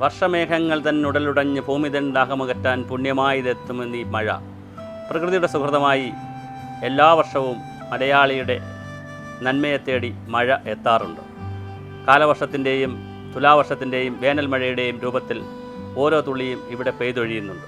വർഷമേഘങ്ങൾ തന്നുടലുടഞ്ഞ് ഭൂമി പുണ്യമായതെത്തുമെന്ന് ഈ മഴ. പ്രകൃതിയുടെ സുഹൃതമായി എല്ലാ വർഷവും മലയാളിയുടെ നന്മയെ തേടി മഴ എത്താറുണ്ട്. കാലവർഷത്തിന്റെയും തുലാവർഷത്തിന്റെയും വേനൽ മഴയുടെയും രൂപത്തിൽ ഓരോ തുള്ളിയും ഇവിടെ പെയ്തൊഴിയുന്നുണ്ട്.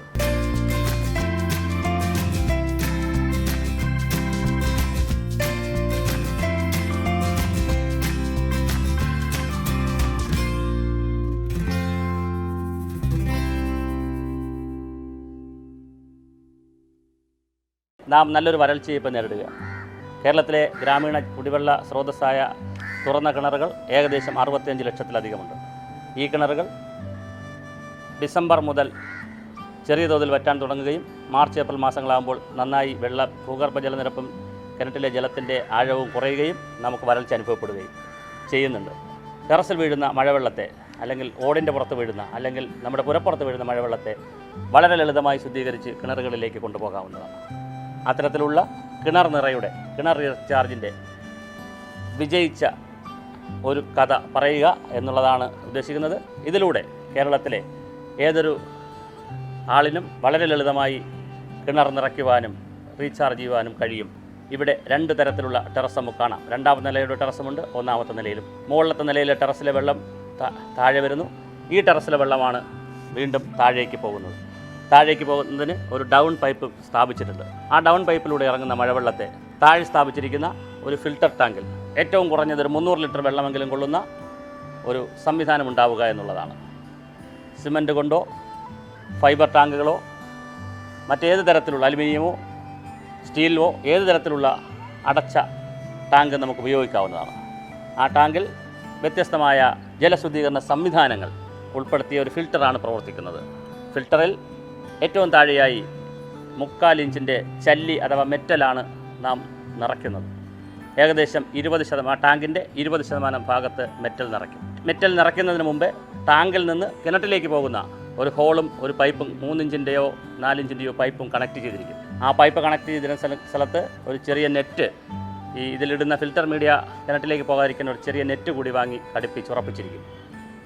നാം നല്ലൊരു വരൾച്ചയെ ഇപ്പം നേരിടുക. കേരളത്തിലെ ഗ്രാമീണ കുടിവെള്ള സ്രോതസ്സായ തുറന്ന കിണറുകൾ ഏകദേശം അറുപത്തിയഞ്ച് ലക്ഷത്തിലധികമുണ്ട്. ഈ കിണറുകൾ ഡിസംബർ മുതൽ ചെറിയ തോതിൽ വറ്റാൻ തുടങ്ങുകയും മാർച്ച് ഏപ്രിൽ മാസങ്ങളാകുമ്പോൾ നന്നായി വെള്ള ഭൂഗർഭ ജലനിരപ്പും കിണറ്റിലെ ജലത്തിന്റെ ആഴവും കുറയുകയും നമുക്ക് വരൾച്ച അനുഭവപ്പെടുകയും ചെയ്യുന്നുണ്ട്. ടെറസിൽ വീഴുന്ന മഴവെള്ളത്തെ അല്ലെങ്കിൽ ഓടിന്റെ പുറത്ത് വീഴുന്ന അല്ലെങ്കിൽ നമ്മുടെ പുരപ്പുറത്ത് വീഴുന്ന മഴവെള്ളത്തെ വളരെ ലളിതമായി ശുദ്ധീകരിച്ച് കിണറുകളിലേക്ക് കൊണ്ടുപോകാവുന്നതാണ്. അത്തരത്തിലുള്ള കിണർ നിറയുടെ കിണർ റീചാർജിന്റെ വിജയിച്ച ഒരു കഥ പറയുക എന്നുള്ളതാണ് ഉദ്ദേശിക്കുന്നത്. ഇതിലൂടെ കേരളത്തിലെ ഏതൊരു ആളിനും വളരെ ലളിതമായി കിണർ നിറയ്ക്കുവാനും റീചാർജ് ചെയ്യുവാനും കഴിയും. ഇവിടെ രണ്ട് തരത്തിലുള്ള ടെറസ് നമുക്ക് കാണാം. രണ്ടാമത്തെ നിലയുടെ ടെറസുമുണ്ട് ഒന്നാമത്തെ നിലയിലും. മുകളിലത്തെ നിലയിലെ ടെറസിലെ വെള്ളം താഴെ വരുന്നു. ഈ ടെറസിലെ വെള്ളമാണ് വീണ്ടും താഴേക്ക് പോകുന്നത്. താഴേക്ക് പോകുന്നതിന് ഒരു ഡൗൺ പൈപ്പ് സ്ഥാപിച്ചിട്ടുണ്ട്. ആ ഡൗൺ പൈപ്പിലൂടെ ഇറങ്ങുന്ന മഴവെള്ളത്തെ താഴെ സ്ഥാപിച്ചിരിക്കുന്ന ഒരു ഫിൽട്ടർ ടാങ്കിൽ ഏറ്റവും കുറഞ്ഞത് ഒരു മുന്നൂറ് ലിറ്റർ വെള്ളമെങ്കിലും കൊള്ളുന്ന ഒരു സംവിധാനം ഉണ്ടാവുക എന്നുള്ളതാണ്. സിമന്റ് കൊണ്ടോ ഫൈബർ ടാങ്കുകളോ മറ്റേത് തരത്തിലുള്ള അലുമിനിയമോ സ്റ്റീലോ ഏത് തരത്തിലുള്ള അടച്ച ടാങ്ക് നമുക്ക് ഉപയോഗിക്കാവുന്നതാണ്. ആ ടാങ്കിൽ വ്യത്യസ്തമായ ജലശുദ്ധീകരണ സംവിധാനങ്ങൾ ഉൾപ്പെടുത്തിയ ഒരു ഫിൽറ്ററാണ് പ്രവർത്തിക്കുന്നത്. ഫിൽറ്ററിൽ ഏറ്റവും താഴെയായി മുക്കാൽ ഇഞ്ചിന്റെ ചല്ലി അഥവാ മെറ്റലാണ് നാം നിറയ്ക്കുന്നത്. ഏകദേശം ഇരുപത് ശതമാനം ടാങ്കിന്റെ ഇരുപത് ശതമാനം ഭാഗത്ത് മെറ്റൽ നിറയ്ക്കും. മെറ്റൽ നിറയ്ക്കുന്നതിന് മുമ്പേ ടാങ്കിൽ നിന്ന് കിണറ്റിലേക്ക് പോകുന്ന ഒരു ഹോളും ഒരു പൈപ്പും മൂന്നിഞ്ചിന്റെയോ നാലിഞ്ചിന്റെയോ പൈപ്പും കണക്ട് ചെയ്തിരിക്കും. ആ പൈപ്പ് കണക്ട് ചെയ്തിരുന്ന സ്ഥല- സ്ഥലത്ത് ഒരു ചെറിയ നെറ്റ് ഈ ഇതിലിടുന്ന ഫിൽറ്റർ മീഡിയ കിണറ്റിലേക്ക് പോകാതിരിക്കുന്ന ഒരു ചെറിയ നെറ്റ് കൂടി വാങ്ങി ഘടിപ്പിച്ച് ഉറപ്പിച്ചിരിക്കും.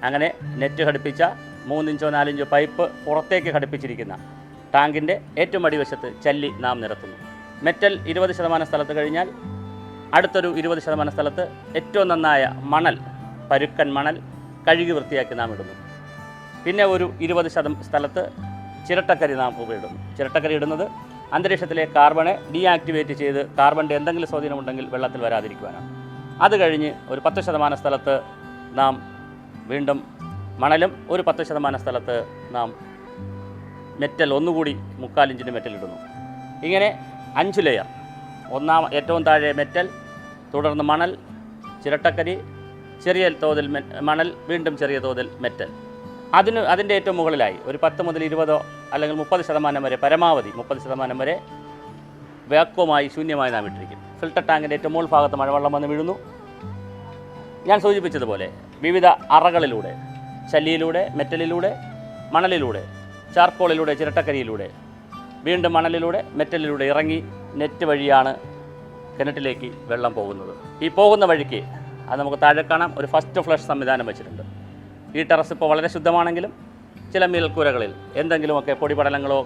അങ്ങനെ നെറ്റ് ഘടിപ്പിച്ച മൂന്നിഞ്ചോ നാലിഞ്ചോ പൈപ്പ് പുറത്തേക്ക് ഘടിപ്പിച്ചിരിക്കുന്ന ടാങ്കിന്റെ ഏറ്റവും അടിവശത്ത് ചല്ലി നാം നിരത്തുന്നു. മെറ്റൽ ഇരുപത് ശതമാനം സ്ഥലത്ത് കഴിഞ്ഞാൽ അടുത്തൊരു ഇരുപത് ശതമാനം സ്ഥലത്ത് ഏറ്റവും നന്നായ മണൽ പരുക്കൻ മണൽ കഴുകി വൃത്തിയാക്കി നാം ഇടുന്നു. പിന്നെ ഒരു ഇരുപത് ശതം സ്ഥലത്ത് ചിരട്ടക്കരി നാം ഉപയോഗിടുന്നു ചിരട്ടക്കരി ഇടുന്നത് അന്തരീക്ഷത്തിലെ കാർബണെ ഡീആക്ടിവേറ്റ് ചെയ്ത് കാർബണിന്റെ എന്തെങ്കിലും സ്വാധീനമുണ്ടെങ്കിൽ വെള്ളത്തിൽ വരാതിരിക്കുവാനാണ്. അത് കഴിഞ്ഞ് ഒരു പത്ത് ശതമാനം സ്ഥലത്ത് നാം വീണ്ടും മണലും ഒരു പത്ത് ശതമാനം സ്ഥലത്ത് നാം മെറ്റൽ ഒന്നുകൂടി മുക്കാലിഞ്ചിന്റെ മെറ്റൽ ഇടുന്നു. ഇങ്ങനെ അഞ്ച് ലെയർ ഒന്നാം ഏറ്റവും താഴെ മെറ്റൽ തുടർന്ന് മണൽ ചിരട്ടക്കരി ചെറിയ തോതിൽ മണൽ വീണ്ടും ചെറിയ തോതിൽ മെറ്റൽ. അതിന് അതിന്റെ ഏറ്റവും മുകളിലായി ഒരു പത്ത് മുതൽ ഇരുപതോ അല്ലെങ്കിൽ മുപ്പത് ശതമാനം വരെ പരമാവധി മുപ്പത് ശതമാനം വരെ വാക്വമായി ശൂന്യമായി നാം ഇട്ടിരിക്കും. ഫിൽട്ടർ ടാങ്കിന്റെ ഏറ്റവും മുകൾ ഭാഗത്ത് മഴവെള്ളം വന്ന് വീഴുന്നു. ഞാൻ സൂചിപ്പിച്ചതുപോലെ വിവിധ അറകളിലൂടെ ചല്ലിയിലൂടെ മെറ്റലിലൂടെ മണലിലൂടെ ചാർക്കോളിലൂടെ ചിരട്ടക്കരിയിലൂടെ വീണ്ടും മണലിലൂടെ മെറ്റലിലൂടെ ഇറങ്ങി നെറ്റ് വഴിയാണ് കിണറ്റിലേക്ക് വെള്ളം പോകുന്നത്. ഈ പോകുന്ന വഴിക്ക് അത് നമുക്ക് താഴെ കാണാം. ഒരു ഫസ്റ്റ് ഫ്ലഷ് സംവിധാനം വെച്ചിട്ടുണ്ട്. ഈ ടെറസ് ഇപ്പോൾ വളരെ ശുദ്ധമാണെങ്കിലും ചില മേൽക്കൂരകളിൽ എന്തെങ്കിലുമൊക്കെ പൊടിപടലങ്ങളോ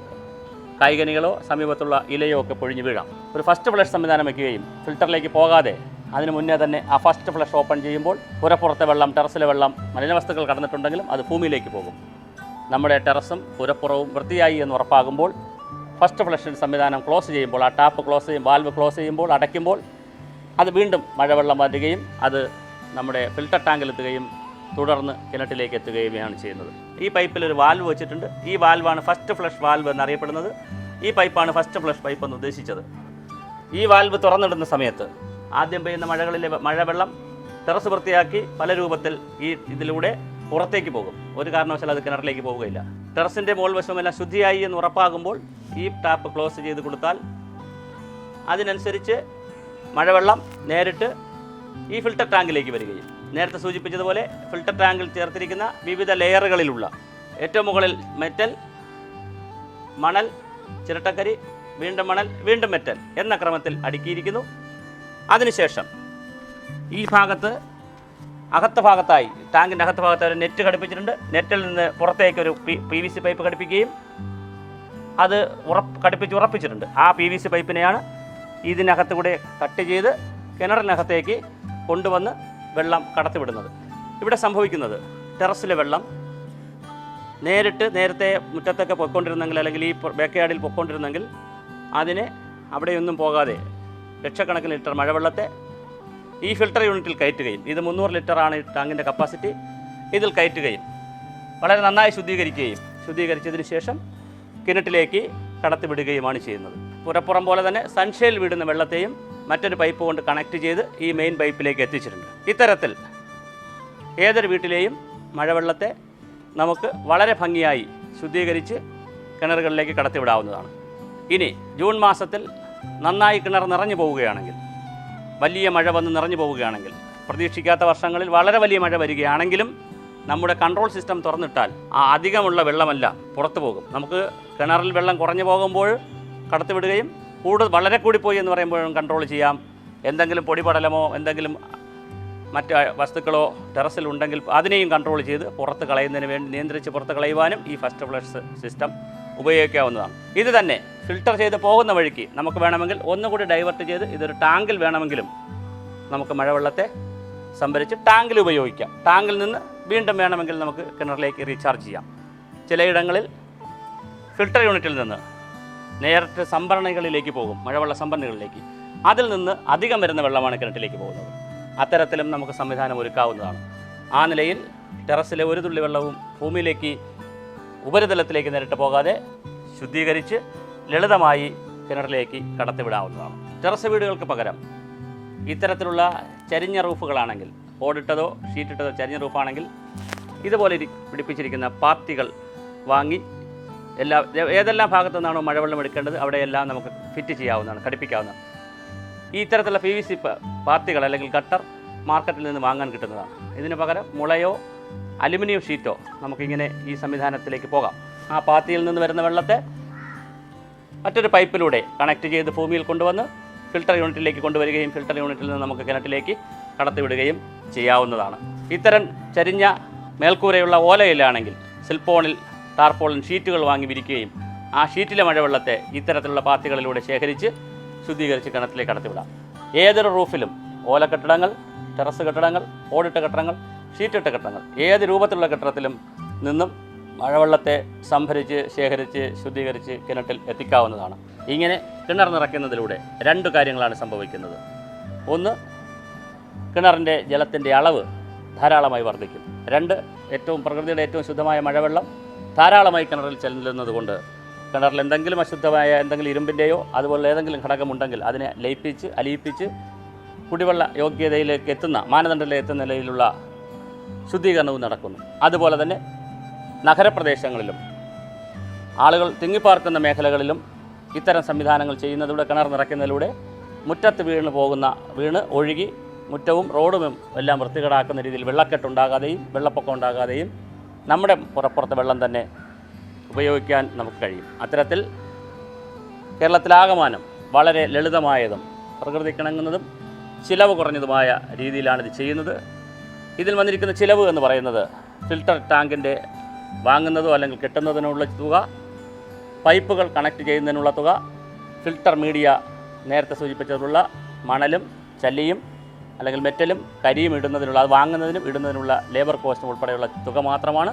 കായികനികളോ സമീപത്തുള്ള ഇലയോ ഒക്കെ പൊഴിഞ്ഞു വീഴാം. ഒരു ഫസ്റ്റ് ഫ്ലഷ് സംവിധാനം വയ്ക്കുകയും ഫിൽറ്ററിലേക്ക് പോകാതെ അതിന് മുന്നേ തന്നെ ആ ഫസ്റ്റ് ഫ്ലഷ് ഓപ്പൺ ചെയ്യുമ്പോൾ പുരപ്പുറത്തെ വെള്ളം ടെറസിലെ വെള്ളം മലിനവസ്തുക്കൾ കടന്നിട്ടുണ്ടെങ്കിലും അത് ഭൂമിയിലേക്ക് പോകും. നമ്മുടെ ടെറസും പുരപ്പുറവും വൃത്തിയായി എന്ന് ഉറപ്പാകുമ്പോൾ ഫസ്റ്റ് ഫ്ലഷ് സംവിധാനം ക്ലോസ് ചെയ്യുമ്പോൾ ആ ടാപ്പ് ക്ലോസ് ചെയ്യും വാൽവ് ക്ലോസ് ചെയ്യുമ്പോൾ അടയ്ക്കുമ്പോൾ അത് വീണ്ടും മഴവെള്ളം വരികയും അത് നമ്മുടെ ഫിൽട്ടർ ടാങ്കിലെത്തുകയും തുടർന്ന് കിണറ്റിലേക്ക് എത്തുകയുമാണ് ചെയ്യുന്നത്. ഈ പൈപ്പിൽ ഒരു വാൽവ് വെച്ചിട്ടുണ്ട്. ഈ വാൽവാണ് ഫസ്റ്റ് ഫ്ലഷ് വാൽവ് എന്നറിയപ്പെടുന്നത്. ഈ പൈപ്പാണ് ഫസ്റ്റ് ഫ്ലഷ് പൈപ്പ് എന്ന് ഉദ്ദേശിച്ചത്. ഈ വാൽവ് തുറന്നിടുന്ന സമയത്ത് ആദ്യം പെയ്യുന്ന മഴകളിലെ മഴവെള്ളം ടെറസ് വൃത്തിയാക്കി പല രൂപത്തിൽ ഈ ഇതിലൂടെ പുറത്തേക്ക് പോകും. ഒരു കാരണവശാലും അത് കിണറിലേക്ക് പോവുകയില്ല. ടെറസിന്റെ മുകൾ വശമെല്ലാം ശുദ്ധിയായി എന്ന് ഉറപ്പാകുമ്പോൾ ഈ ടാപ്പ് ക്ലോസ് ചെയ്ത് കൊടുത്താൽ അതിനനുസരിച്ച് മഴവെള്ളം നേരിട്ട് ഈ ഫിൽട്ടർ ടാങ്കിലേക്ക് വരികയും. നേരത്തെ സൂചിപ്പിച്ചതുപോലെ ഫിൽട്ടർ ടാങ്കിൽ ചേർത്തിരിക്കുന്ന വിവിധ ലെയറുകളിലുള്ള ഏറ്റവും മുകളിൽ മെറ്റൽ മണൽ ചിരട്ടക്കരി വീണ്ടും മണൽ വീണ്ടും മെറ്റൽ എന്ന ക്രമത്തിൽ അടുക്കിയിരിക്കുന്നു. അതിനുശേഷം ഈ ഭാഗത്ത് അകത്ത ഭാഗത്തായി ടാങ്കിന്റെ അകത്ത ഭാഗത്തായി നെറ്റ് ഘടിപ്പിച്ചിട്ടുണ്ട്. നെറ്റിൽ നിന്ന് പുറത്തേക്ക് ഒരു പി വി സി പൈപ്പ് ഘടിപ്പിക്കുകയും അത് ഉറപ്പ് ഘടിപ്പിച്ച് ഉറപ്പിച്ചിട്ടുണ്ട്. ആ പി വി സി പൈപ്പിനെയാണ് ഇതിനകത്ത് കൂടെ കട്ട് ചെയ്ത് കിണറിനകത്തേക്ക് കൊണ്ടുവന്ന് വെള്ളം കടത്തിവിടുന്നത്. ഇവിടെ സംഭവിക്കുന്നത് ടെറസിലെ വെള്ളം നേരിട്ട് നേരത്തെ മുറ്റത്തൊക്കെ പൊയ്ക്കൊണ്ടിരുന്നെങ്കിൽ അല്ലെങ്കിൽ ഈ ബേക്കയാർഡിൽ പൊയ്ക്കൊണ്ടിരുന്നെങ്കിൽ അതിനെ അവിടെയൊന്നും പോകാതെ ലക്ഷക്കണക്കിന് ലിറ്റർ മഴവെള്ളത്തെ ഈ ഫിൽട്ടർ യൂണിറ്റിൽ കയറ്റുകയും ഇത് മുന്നൂറ് ലിറ്ററാണ് ഈ ടാങ്കിന്റെ കപ്പാസിറ്റി. ഇതിൽ കയറ്റുകയും വളരെ നന്നായി ശുദ്ധീകരിക്കുകയും ശുദ്ധീകരിച്ചതിന് ശേഷം കിണറ്റിലേക്ക് കടത്തിവിടുകയുമാണ് ചെയ്യുന്നത്. പുറപ്പുറം പോലെ തന്നെ സൺഷെയിൽ വിടുന്ന വെള്ളത്തെയും മറ്റൊരു പൈപ്പ് കൊണ്ട് കണക്ട് ചെയ്ത് ഈ മെയിൻ പൈപ്പിലേക്ക് എത്തിച്ചിട്ടുണ്ട്. ഇത്തരത്തിൽ ഏതൊരു വീട്ടിലെയും മഴവെള്ളത്തെ നമുക്ക് വളരെ ഭംഗിയായി ശുദ്ധീകരിച്ച് കിണറുകളിലേക്ക് കടത്തിവിടാവുന്നതാണ്. ഇനി ജൂൺ മാസത്തിൽ നന്നായി കിണർ നിറഞ്ഞു പോവുകയാണെങ്കിൽ വലിയ മഴ വന്ന് നിറഞ്ഞു പോവുകയാണെങ്കിൽ പ്രതീക്ഷിക്കാത്ത വർഷങ്ങളിൽ വളരെ വലിയ മഴ വരികയാണെങ്കിലും നമ്മുടെ കൺട്രോൾ സിസ്റ്റം തുറന്നിട്ടാൽ ആ അധികമുള്ള വെള്ളമെല്ലാം പുറത്തു പോകും. നമുക്ക് കിണറിൽ വെള്ളം കുറഞ്ഞു പോകുമ്പോൾ കടത്തിവിടുകയും കൂടുതൽ വളരെ കൂടിപ്പോയി എന്ന് പറയുമ്പോഴും കൺട്രോൾ ചെയ്യാം. എന്തെങ്കിലും പൊടിപടലമോ എന്തെങ്കിലും മറ്റ് വസ്തുക്കളോ ടെറസിൽ ഉണ്ടെങ്കിൽ അതിനെയും കൺട്രോൾ ചെയ്ത് പുറത്ത് കളയുന്നതിന് വേണ്ടി നിയന്ത്രിച്ച് പുറത്ത് കളയുവാനും ഈ ഫസ്റ്റ് ഫ്ലഷ് സിസ്റ്റം ഉപയോഗിക്കാവുന്നതാണ്. ഇത് തന്നെ ഫിൽട്ടർ ചെയ്ത് പോകുന്ന വഴിക്ക് നമുക്ക് വേണമെങ്കിൽ ഒന്നുകൂടി ഡൈവേർട്ട് ചെയ്ത് ഇതൊരു ടാങ്കിൽ വേണമെങ്കിലും നമുക്ക് മഴവെള്ളത്തെ സംഭരിച്ച് ടാങ്കിൽ ഉപയോഗിക്കാം. ടാങ്കിൽ നിന്ന് വീണ്ടും വേണമെങ്കിൽ നമുക്ക് കിണറിലേക്ക് റീചാർജ് ചെയ്യാം. ചിലയിടങ്ങളിൽ ഫിൽട്ടർ യൂണിറ്റിൽ നിന്ന് നേരിട്ട് സംഭരണികളിലേക്ക് പോകും മഴവെള്ള സംഭരണികളിലേക്ക്. അതിൽ നിന്ന് അധികം വരുന്ന വെള്ളമാണ് കിണറ്റിലേക്ക് പോകുന്നത്. അത്തരത്തിലും നമുക്ക് സംവിധാനം ഒരുക്കാവുന്നതാണ്. ആ നിലയിൽ ടെറസിലെ ഒരു തുള്ളി വെള്ളവും ഭൂമിയിലേക്ക് ഉപരിതലത്തിലേക്ക് നേരിട്ട് പോകാതെ ശുദ്ധീകരിച്ച് ലളിതമായി കിണറിലേക്ക് കടത്തിവിടാവുന്നതാണ്. ടെറസ് വീടുകൾക്ക് പകരം ഇത്തരത്തിലുള്ള ചരിഞ്ഞ റൂഫുകളാണെങ്കിൽ ഓടിട്ടതോ ഷീറ്റിട്ടതോ ചരിഞ്ഞ റൂഫാണെങ്കിൽ ഇതുപോലെ പിടിപ്പിച്ചിരിക്കുന്ന പാർട്ടികൾ വാങ്ങി എല്ലാ ഏതെല്ലാം ഭാഗത്തു നിന്നാണോ മഴവെള്ളം എടുക്കേണ്ടത് അവിടെയെല്ലാം നമുക്ക് ഫിറ്റ് ചെയ്യാവുന്നതാണ് ഘടിപ്പിക്കാവുന്നതാണ്. ഈ ഇത്തരത്തിലുള്ള പി വി സി പാത്തികൾ അല്ലെങ്കിൽ ഗട്ടർ മാർക്കറ്റിൽ നിന്ന് വാങ്ങാൻ കിട്ടുന്നതാണ്. ഇതിന് പകരം മുളയോ അലുമിനിയം ഷീറ്റോ. നമുക്കിങ്ങനെ ഈ സംവിധാനത്തിലേക്ക് പോകാം. ആ പാത്തിയിൽ നിന്ന് വരുന്ന വെള്ളത്തെ മറ്റൊരു പൈപ്പിലൂടെ കണക്ട് ചെയ്ത് ഭൂമിയിൽ കൊണ്ടുവന്ന് ഫിൽട്ടർ യൂണിറ്റിലേക്ക് കൊണ്ടുവരികയും ഫിൽട്ടർ യൂണിറ്റിൽ നിന്ന് നമുക്ക് കിണറ്റിലേക്ക് കടത്തിവിടുകയും ചെയ്യാവുന്നതാണ്. ഇത്തരം ചരിഞ്ഞ മേൽക്കൂരയുള്ള ഓലയിലാണെങ്കിൽ സിൽപ്പോണിൽ ടാർപോളിൻ ഷീറ്റുകൾ വാങ്ങി വിരിക്കുകയും ആ ഷീറ്റിലെ മഴവെള്ളത്തെ ഇത്തരത്തിലുള്ള പാത്തികളിലൂടെ ശേഖരിച്ച് ശുദ്ധീകരിച്ച് കിണറ്റിലേക്ക് കടത്തിവിടാം. ഏതൊരു റൂഫിലും ഓല കെട്ടിടങ്ങൾ ടെറസ് കെട്ടിടങ്ങൾ ഓടിട്ട കെട്ടിടങ്ങൾ ഷീറ്റിട്ട കെട്ടിടങ്ങൾ ഏത് രൂപത്തിലുള്ള കെട്ടിടത്തിലും നിന്നും മഴവെള്ളത്തെ സംഭരിച്ച് ശേഖരിച്ച് ശുദ്ധീകരിച്ച് കിണറ്റിൽ എത്തിക്കാവുന്നതാണ്. ഇങ്ങനെ കിണർ നിറയ്ക്കുന്നതിലൂടെ രണ്ട് കാര്യങ്ങളാണ് സംഭവിക്കുന്നത്. ഒന്ന് കിണറിന്റെ ജലത്തിന്റെ അളവ് ധാരാളമായി വർദ്ധിക്കും. രണ്ട് ഏറ്റവും പ്രകൃതിയുടെ ഏറ്റവും ശുദ്ധമായ മഴവെള്ളം ധാരാളമായി കിണറിൽ ചെല്ലുന്നതുകൊണ്ട് കിണറിൽ എന്തെങ്കിലും അശുദ്ധമായ എന്തെങ്കിലും ഇരുമ്പിന്റെയോ അതുപോലെ ഏതെങ്കിലും ഘടകമുണ്ടെങ്കിൽ അതിനെ ലയിപ്പിച്ച് അലിയിപ്പിച്ച് കുടിവെള്ള യോഗ്യതയിലേക്ക് എത്തുന്ന മാനദണ്ഡത്തിലെത്തുന്ന നിലയിലുള്ള ശുദ്ധീകരണവും നടക്കുന്നു. അതുപോലെ തന്നെ നഗരപ്രദേശങ്ങളിലും ആളുകൾ തിങ്ങിപ്പാർക്കുന്ന മേഖലകളിലും ഇത്തരം സംവിധാനങ്ങൾ ചെയ്യുന്നതിലൂടെ കിണർ നിറയ്ക്കുന്നതിലൂടെ മുറ്റത്ത് വീണ് പോകുന്ന വീണ് ഒഴുകി മുറ്റവും റോഡും എല്ലാം വൃത്തികേടാക്കുന്ന രീതിയിൽ വെള്ളക്കെട്ടുണ്ടാകാതെയും വെള്ളപ്പൊക്കം ഉണ്ടാകാതെയും നമ്മുടെ പുറപ്പുറത്തെ വെള്ളം തന്നെ ഉപയോഗിക്കാൻ നമുക്ക് കഴിയും. അത്തരത്തിൽ കേരളത്തിലാകമാനം വളരെ ലളിതമായതും പ്രകൃതി കിണങ്ങുന്നതും ചിലവ് കുറഞ്ഞതുമായ രീതിയിലാണ് ഇത് ചെയ്യുന്നത്. ഇതിൽ വന്നിരിക്കുന്ന ചിലവ് എന്ന് പറയുന്നത് ഫിൽട്ടർ ടാങ്കിന്റെ വാങ്ങുന്നതോ അല്ലെങ്കിൽ കിട്ടുന്നതിനുള്ള തുക പൈപ്പുകൾ കണക്ട് ചെയ്യുന്നതിനുള്ള തുക ഫിൽട്ടർ മീഡിയ നേരത്തെ സൂചിപ്പിച്ചതിലുള്ള മണലും ചല്ലിയും അല്ലെങ്കിൽ മെറ്റലും കരിയും ഇടുന്നതിനുള്ള അത് വാങ്ങുന്നതിനും ഇടുന്നതിനുള്ള ലേബർ കോസ്റ്റും ഉൾപ്പെടെയുള്ള തുക മാത്രമാണ്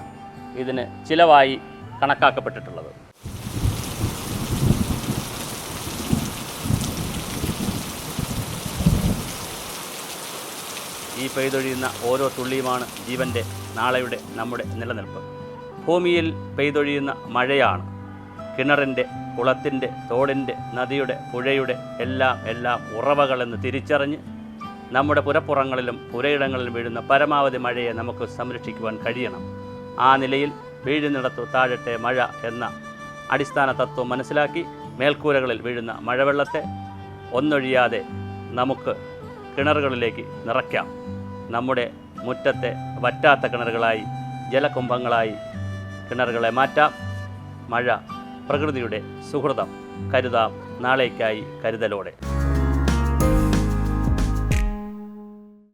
ഇതിന് ചിലവായി കണക്കാക്കപ്പെട്ടിട്ടുള്ളത്. ഈ പെയ്തൊഴിയുന്ന ഓരോ തുള്ളിയുമാണ് ജീവന്റെ നാളെയുടെ നമ്മുടെ നിലനിൽപ്പ്. ഭൂമിയിൽ പെയ്തൊഴിയുന്ന മഴയാണ്. കിണറിന്റെ കുളത്തിന്റെ തോടിന്റെ നദിയുടെ പുഴയുടെ എല്ലാം എല്ലാം ഉറവകളെന്ന് തിരിച്ചറിഞ്ഞ് നമ്മുടെ പുരപ്പുറങ്ങളിലും പുരയിടങ്ങളിലും വീഴുന്ന പരമാവധി മഴയെ നമുക്ക് സംരക്ഷിക്കുവാൻ കഴിയണം. ആ നിലയിൽ വീഴുന്നിടത്തു താഴട്ടെ മഴ എന്ന അടിസ്ഥാന തത്വം മനസ്സിലാക്കി മേൽക്കൂരകളിൽ വീഴുന്ന മഴവെള്ളത്തെ ഒന്നൊഴിയാതെ നമുക്ക് കിണറുകളിലേക്ക് നിറയ്ക്കാം. നമ്മുടെ മുറ്റത്തെ വറ്റാത്ത കിണറുകളായി ജലകുംഭങ്ങളായി കിണറുകളെ മാറ്റാം. മഴ പ്രകൃതിയുടെ സുഹൃതം കരുതാം. നാളേക്കായി കരുതലോടെ.